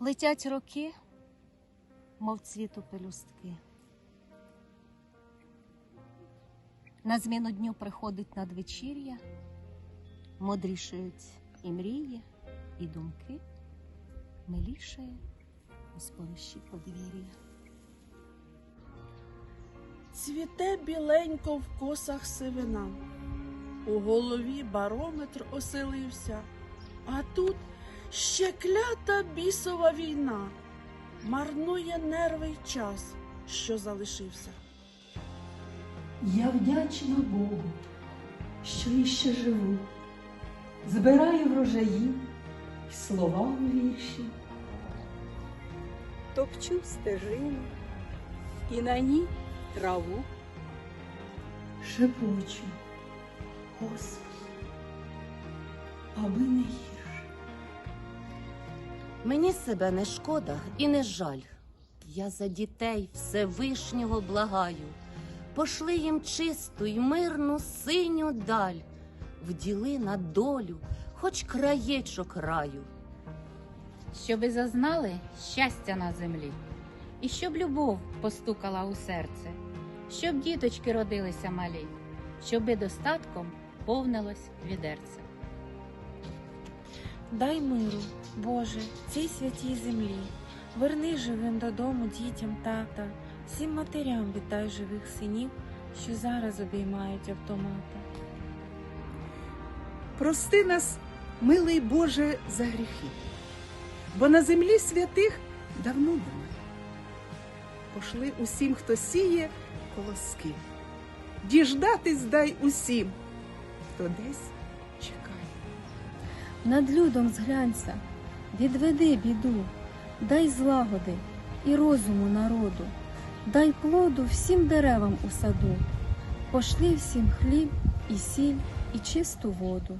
Летять роки, мов цвіту пелюстки. На зміну дню приходить надвечір'я, мудрішають і мрії, і думки, милішає у сповищі подвір'я. Цвіте біленько в косах сивина, у голові барометр оселився, а тут ще клята бісова війна, марнує нерви й час, що залишився. Я вдячна Богу, що іще живу, збираю врожаї й слова у вірші. топчу стежину і на ній траву. шепочу, Господи, аби не гірше. Мені себе не шкода і не жаль. Я за дітей Всевишнього благаю. Пошли їм чисту й мирну синю даль, вділи на долю, хоч краєчок раю. щоби зазнали щастя на землі, і щоб любов постукала у серце, щоб діточки родилися малі, щоби достатком повнилось відерце. Дай миру, Боже, цій святій землі. Верни живим додому дітям тата, всім матерям вітай живих синів, що зараз обіймають автомата. Прости нас, милий Боже, за гріхи, бо на землі святих давно нема. Пошли усім, хто сіє колоски. Діждатись дай усім, хто десь чекає. Над людом зглянься, відведи біду, дай злагоди і розуму народу, дай плоду всім деревам у саду, пошли всім хліб і сіль і чисту воду.